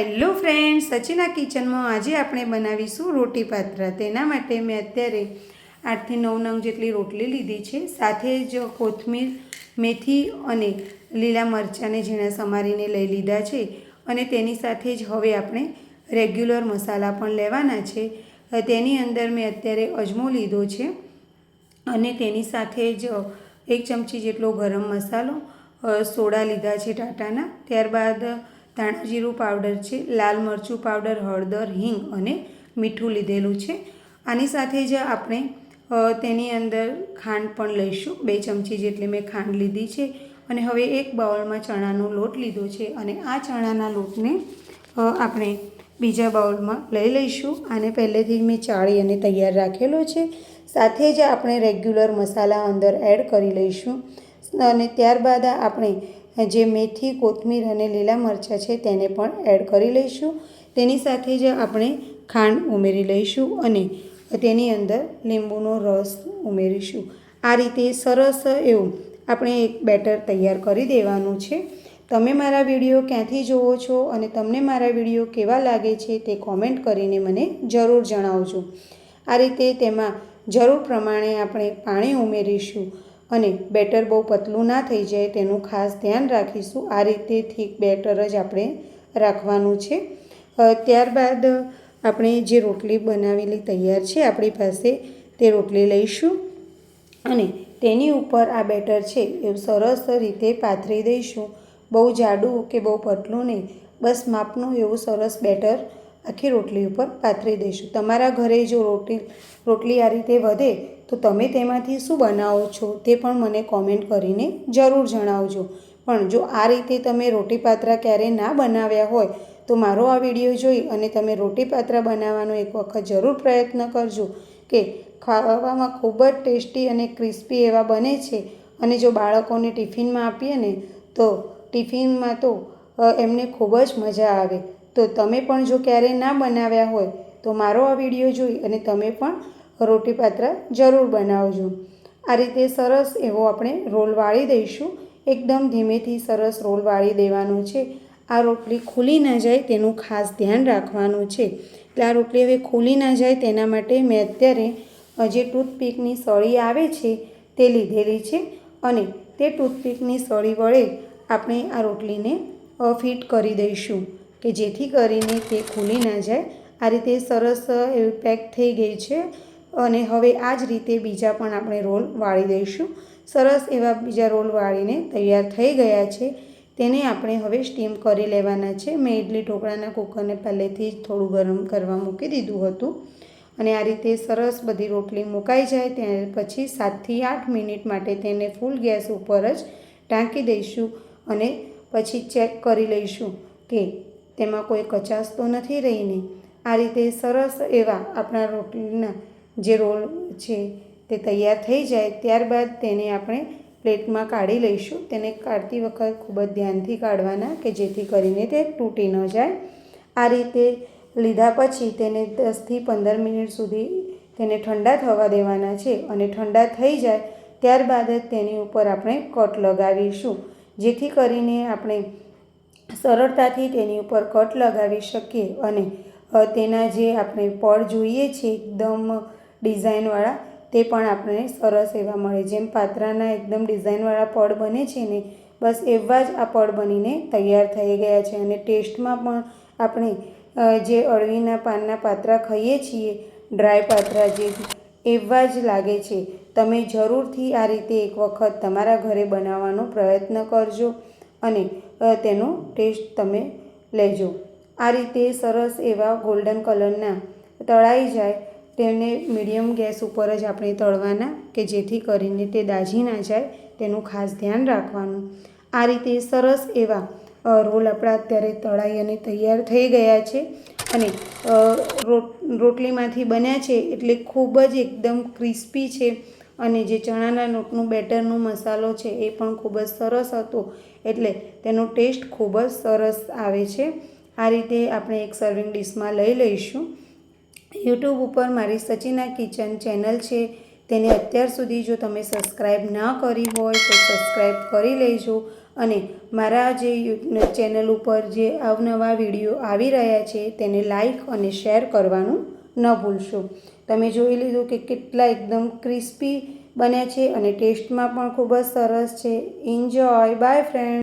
Hello friend સચિના કિચનમાં આજે આપણે બનાવીશું રોટી પાત્રા. તેના માટે મેં અત્યારે આઠથી નવ નંગ જેટલી રોટલી લીધી છે. સાથે જ કોથમીર, મેથી અને લીલા મરચાંને ઝીણા સમારીને લઈ લીધા છે. અને તેની સાથે જ હવે આપણે રેગ્યુલર મસાલા પણ લેવાના છે. તેની અંદર મેં અત્યારે અજમો લીધો છે અને તેની સાથે જ એક ચમચી જેટલો ગરમ મસાલો સોડા લીધા છે ટાટાના. ત્યારબાદ ધાણા જીરું પાવડર છે, લાલ મરચું પાવડર હળદર, હિંગ અને મીઠું લીધેલું છે. આની સાથે જ આપણે તેની અંદર ખાંડ પણ લઈશું. બે ચમચી જેટલી મેં ખાંડ લીધી છે અને હવે એક બાઉલમાં ચણાનો લોટ લીધો છે અને આ ચણાના લોટને આપણે બીજા બાઉલમાં લઈ લઈશું. આને પહેલેથી મેં ચાળી અને તૈયાર રાખેલો છે. સાથે જ આપણે રેગ્યુલર મસાલા અંદર એડ કરી લઈશું. અને ત્યારબાદ આપણે જે મેથી, કોથમીર અને લીલા મરચાં છે તેને પણ એડ કરી લઈશું. તેની સાથે જ આપણે ખાંડ ઉમેરી લઈશું અને તેની અંદર લીંબુનો રસ ઉમેરીશું. આ રીતે સરસ એવું આપણે એક બેટર તૈયાર કરી દેવાનું છે. તમે મારા વીડિયો ક્યાંથી જુઓ છો અને તમને મારા વીડિયો કેવા લાગે છે તે કોમેન્ટ કરીને મને જરૂર જણાવજો. આ રીતે તેમાં જરૂર પ્રમાણે આપણે પાણી ઉમેરીશું. અને બેટર બહુ પતલું ના થઈ જાય તેનું ખાસ ધ્યાન રાખીશું. આ રીતે થીક બેટર જ આપણે રાખવાનું છે. ત્યારબાદ આપણે જે રોટલી બનાવેલી તૈયાર છે આપણી પાસે તે રોટલી લઈશું અને તેની ઉપર આ બેટર છે એ સરસ રીતે પાથરી દઈશું. બહુ જાડું કે બહુ પતલું નહીં, બસ માપનું એવું સરસ બેટર આખી રોટલી ઉપર પાથરી દઈશું. તમારા ઘરે જો રોટલી રોટલી આ રીતે વધે, તો તમે તેમાંથી શું બનાવો છો તે પણ મને કોમેન્ટ કરીને જરૂર જણાવજો. પણ જો આ રીતે તમે રોટી પાત્રા ક્યારેય ના બનાવ્યા હોય, તો મારો આ વીડિયો જોઈ અને તમે રોટી પાત્રા બનાવવાનો એક વખત જરૂર પ્રયત્ન કરજો કે ખાવામાં ખૂબ જ ટેસ્ટી અને ક્રિસ્પી એવા બને છે. અને જો બાળકોને ટિફિનમાં આપીએ ને, તો ટિફિનમાં તો એમને ખૂબ જ મજા આવે. તો તમે પણ જો ક્યારેય ના બનાવ્યા હોય, તો મારો આ વીડિયો જોઈ અને તમે પણ રોટી પાત્રા જરૂર બનાવજો. આ રીતે સરસ એવો આપણે રોલ વાળી દઈશું. એકદમ ધીમેથી સરસ રોલ વાળી દેવાનો છે. આ રોટલી ખુલી ના જાય તેનું ખાસ ધ્યાન રાખવાનું છે. એટલે આ રોટલી હવે ખુલી ના જાય તેના માટે મેં અત્યારે જે ટૂથપીકની સળી આવે છે તે લીધેલી છે અને તે ટૂથપીકની સળી વડે આપણે આ રોટલીને ફિટ કરી દઈશું. કે જેથી કરીને તે ખુલી ના જાય. આ રીતે સરસ એવી પેક થઈ ગઈ છે અને હવે આ જ રીતે બીજા પણ આપણે રોલ વાળી દઈશું. સરસ એવા બીજા રોલ વાળીને તૈયાર થઈ ગયા છે. તેને આપણે હવે સ્ટીમ કરી લેવાના છે. મેં ઇડલી ઢોકળાના કુકરને પહેલેથી જ થોડું ગરમ કરવા મૂકી દીધું હતું અને આ રીતે સરસ બધી રોટલી મુકાઈ જાય ત્યાર પછી સાતથી આઠ મિનિટ માટે તેને ફૂલ ગેસ ઉપર જ ઢાંકી દઈશું અને પછી ચેક કરી લઈશું કે તેમાં કોઈ કચાશ તો નથી રહીને. આ રીતે સરસ એવા આપણા રોટલીના જે રોલ છે તે તૈયાર થઈ જાય, ત્યારબાદ તેને આપણે પ્લેટમાં કાઢી લઈશું. તેને કાઢતી વખત ખૂબ જ ધ્યાનથી કાઢવાના કે જેથી કરીને તે તૂટી ન જાય. આ રીતે લીધા પછી તેને દસથી પંદર મિનિટ સુધી તેને ઠંડા થવા દેવાના છે અને ઠંડા થઈ જાય ત્યારબાદ જ તેની ઉપર આપણે કટ લગાવીશું. જેથી કરીને આપણે સરળતાથી તેની ઉપર કટ લગાવી શકીએ અને તેના જે આપણે પડ જોઈએ છે, એકદમ ડિઝાઇનવાળા, તે પણ આપણને સરસ એવા મળે. જેમ પાત્રાના એકદમ ડિઝાઇનવાળા પડ બને છે ને, બસ એવા જ આ પડ બનીને તૈયાર થઈ ગયા છે. અને ટેસ્ટમાં પણ આપણે જે અળવીના પાનના પાત્રા ખાઈએ છીએ, ડ્રાય પાત્રા જે એવા જ લાગે છે. તમે જરૂરથી આ રીતે એક વખત તમારા ઘરે બનાવવાનો પ્રયત્ન કરજો. અને તેનો ટેસ્ટ તમે લેજો. આ રીતે સરસ એવા ગોલ્ડન કલરના તળાઈ જાય તેને મીડિયમ ગેસ ઉપર જ આપણે તળવાના કે જેથી કરીને તે દાઝી ના જાય તેનું ખાસ ધ્યાન રાખવાનું. આ રીતે સરસ એવા રોલ આપણા અત્યારે તળાઈ અને તૈયાર થઈ ગયા છે અને રોટ, રોટલીમાંથી બન્યા છે એટલે ખૂબ જ એકદમ ક્રિસ્પી છે અને જે ચણાના લોટનું બેટરનો મસાલો છે એ પણ ખૂબ જ સરસ હતો. એટલે તેનો ટેસ્ટ ખૂબ જ સરસ આવે છે. આ રીતે આપણે એક સર્વિંગ ડીશમાં લઈ લઈશું. યુટ્યુબ ઉપર મારી સચિના કિચન ચેનલ છે. તેને અત્યાર સુધી જો તમે સબસ્ક્રાઈબ ના કરી હોય તો સબસ્ક્રાઈબ કરી લેજો. અને મારા જે ચેનલ ઉપર જે અવનવા વીડિયો આવી રહ્યા છે તેને લાઈક અને શેર કરવાનું ન ભૂલશો. તમે જોઈ લીધું કે કેટલા એકદમ ક્રિસ્પી બન્યા છે અને ટેસ્ટમાં પણ ખૂબ જ સરસ છે. Enjoy by friend